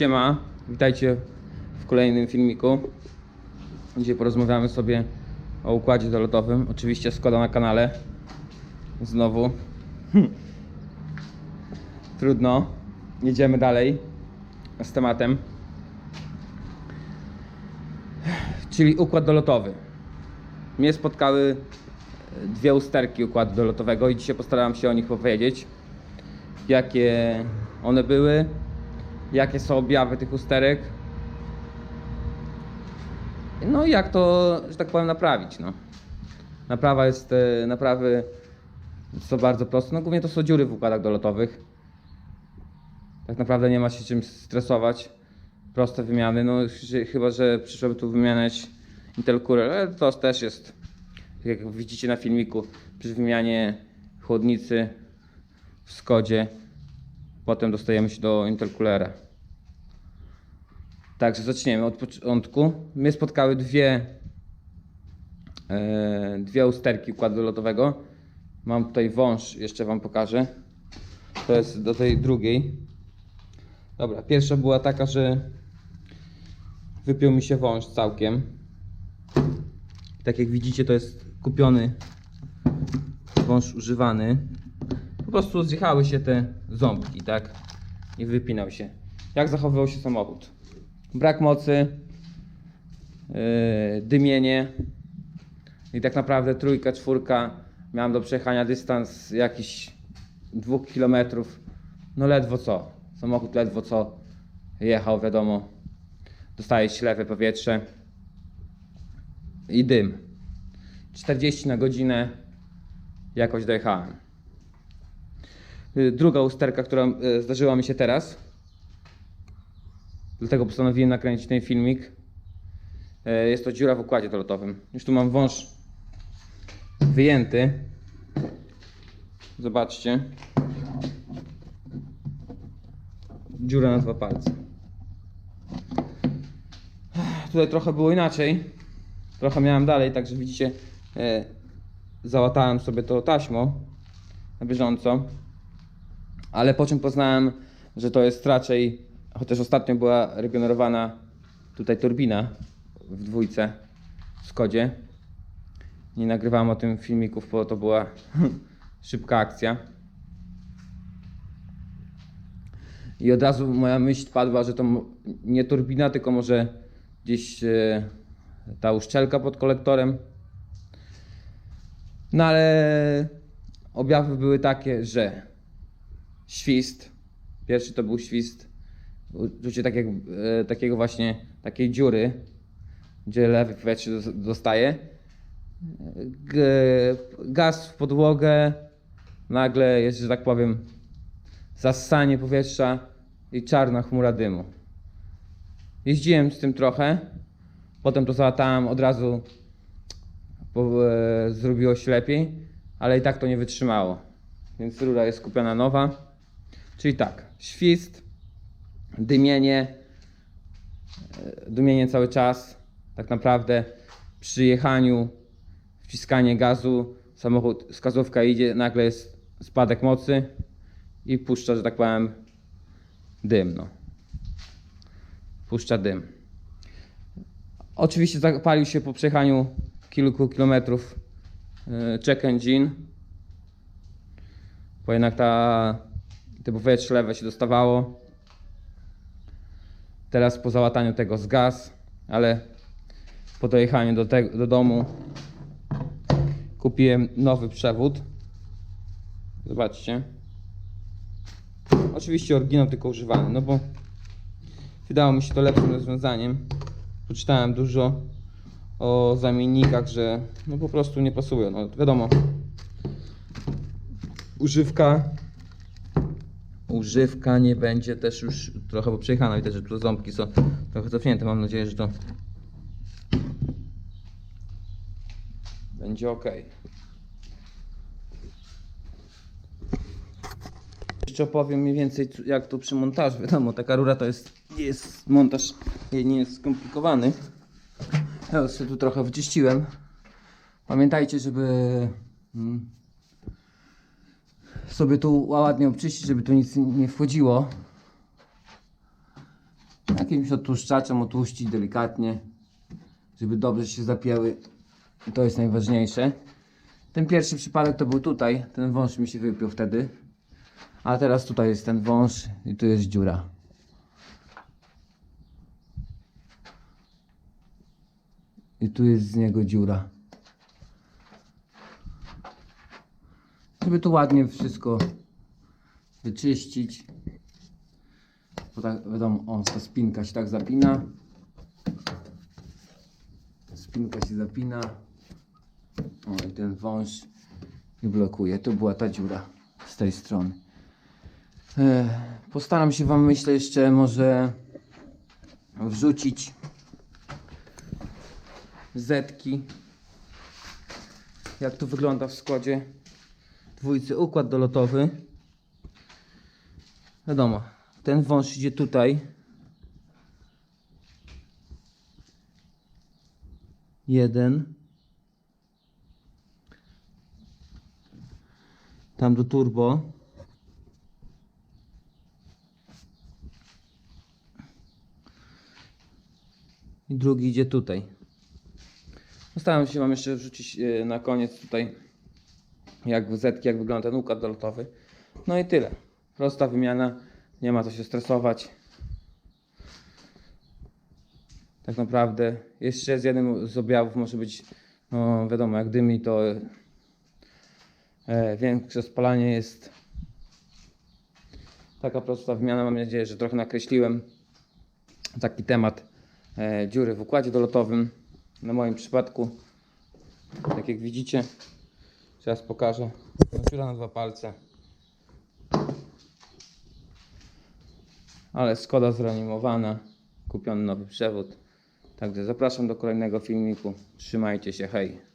Siema, witajcie w kolejnym filmiku. Dzisiaj porozmawiamy sobie o układzie dolotowym. Oczywiście Skoda na kanale. Znowu. Trudno. Jedziemy dalej z tematem. Czyli układ dolotowy. Mnie spotkały dwie usterki układu dolotowego i dzisiaj postaram się o nich powiedzieć. Jakie one były, jakie są objawy tych usterek. No i jak to, że tak powiem, naprawić. No. Naprawa jest, e, naprawy są bardzo proste. No głównie to są dziury w układach dolotowych. Tak naprawdę nie ma się czym stresować. Proste wymiany, no chyba, że przyszłoby tu wymieniać Intel Core, ale to też jest, jak widzicie na filmiku, przy wymianie chłodnicy w Skodzie, potem dostajemy się do Intel Coolera. Także zaczniemy od początku. Mnie spotkały dwie, e, dwie usterki układu lotowego. Mam tutaj wąż, jeszcze Wam pokażę. To jest do tej drugiej. Dobra, pierwsza była taka, że wypiął mi się wąż całkiem. Tak jak widzicie, to jest kupiony wąż używany. Po prostu zjechały się te ząbki, tak? I wypinał się. Jak zachowywał się samochód? Brak mocy, yy, dymienie i tak naprawdę trójka, czwórka miałem do przejechania dystans jakiś dwóch kilometrów. No ledwo co. Samochód ledwo co jechał, wiadomo. Dostaje ślepe powietrze i dym. 40 na godzinę jakoś dojechałem. Y, Druga usterka, która y, zdarzyła mi się teraz. Dlatego postanowiłem nakręcić ten filmik. Y, Jest to dziura w układzie dolotowym. Już tu mam wąż wyjęty. Zobaczcie. Dziura na dwa palce. Tutaj trochę było inaczej. Trochę miałem dalej, także widzicie, załatałem sobie to taśmą na bieżąco. Ale po czym poznałem, że to jest raczej, chociaż ostatnio była regenerowana tutaj turbina w dwójce w Skodzie. Nie nagrywałem o tym filmików, bo to była szybka akcja. I od razu moja myśl padła, że to nie turbina, tylko może gdzieś e, ta uszczelka pod kolektorem. No ale objawy były takie, że świst, pierwszy to był świst, uczucie tak jak, e, takiego właśnie, takiej dziury, gdzie lewy powietrze dos- dostaje. G- gaz w podłogę, nagle jest, że tak powiem, zassanie powietrza i czarna chmura dymu. Jeździłem z tym trochę, potem to załatałem od razu, bo e, zrobiło się lepiej, ale i tak to nie wytrzymało. Więc rura jest kupiona nowa. Czyli tak, świst, dymienie, e, dymienie cały czas. Tak naprawdę przy jechaniu, wciskanie gazu, samochód, wskazówka idzie, nagle jest spadek mocy i puszcza, że tak powiem, dym. No. Puszcza dym. Oczywiście zapalił się po przejechaniu kilku kilometrów e, check engine, bo jednak ta, te powietrze lewe się dostawało. Teraz po załataniu tego zgas, ale po dojechaniu do, do domu kupiłem nowy przewód. Zobaczcie. Oczywiście oryginał tylko używany, no bo wydało mi się to lepszym rozwiązaniem. Poczytałem dużo o zamiennikach, że no po prostu nie pasują. No wiadomo. Używka używka nie będzie też już trochę przejechana. Widać, że tu ząbki są trochę cofnięte. Mam nadzieję, że to będzie ok. Jeszcze opowiem mniej więcej jak to przy montażu. Wiadomo, taka rura to jest, jest montaż nie jest skomplikowany. Ja już sobie tu trochę wyczyściłem. Pamiętajcie, żeby mm, sobie tu ładnie obczyścić, żeby tu nic nie wchodziło. Jakimś odtłuszczaczem otłuścić delikatnie, żeby dobrze się zapięły. To jest najważniejsze. Ten pierwszy przypadek to był tutaj, ten wąż mi się wypiął wtedy. A teraz tutaj jest ten wąż i tu jest dziura. I tu jest z niego dziura. Żeby tu ładnie wszystko wyczyścić. Bo tak wiadomo, o, ta spinka się tak zapina. Spinka się zapina. O, i ten wąż i blokuje. Tu była ta dziura z tej strony. E, postaram się Wam, myślę, jeszcze może wrzucić zetki. Jak to wygląda w składzie dwójcy układ dolotowy. Wiadomo, ten wąż idzie tutaj. Jeden. Tam do turbo. I drugi idzie tutaj. Postaram się Wam jeszcze wrzucić e, na koniec tutaj jak w zetki, jak wygląda ten układ dolotowy. No i tyle. Prosta wymiana, nie ma co się stresować. Tak naprawdę jeszcze z jednym z objawów może być, no wiadomo, jak dymi to e, większe spalanie jest. Taka prosta wymiana, mam nadzieję, że trochę nakreśliłem taki temat e, dziury w układzie dolotowym. Na moim przypadku, tak jak widzicie, Teraz pokażę. Dziura na dwa palce. Ale Skoda zreanimowana. Kupiony nowy przewód. Także zapraszam do kolejnego filmiku. Trzymajcie się, hej.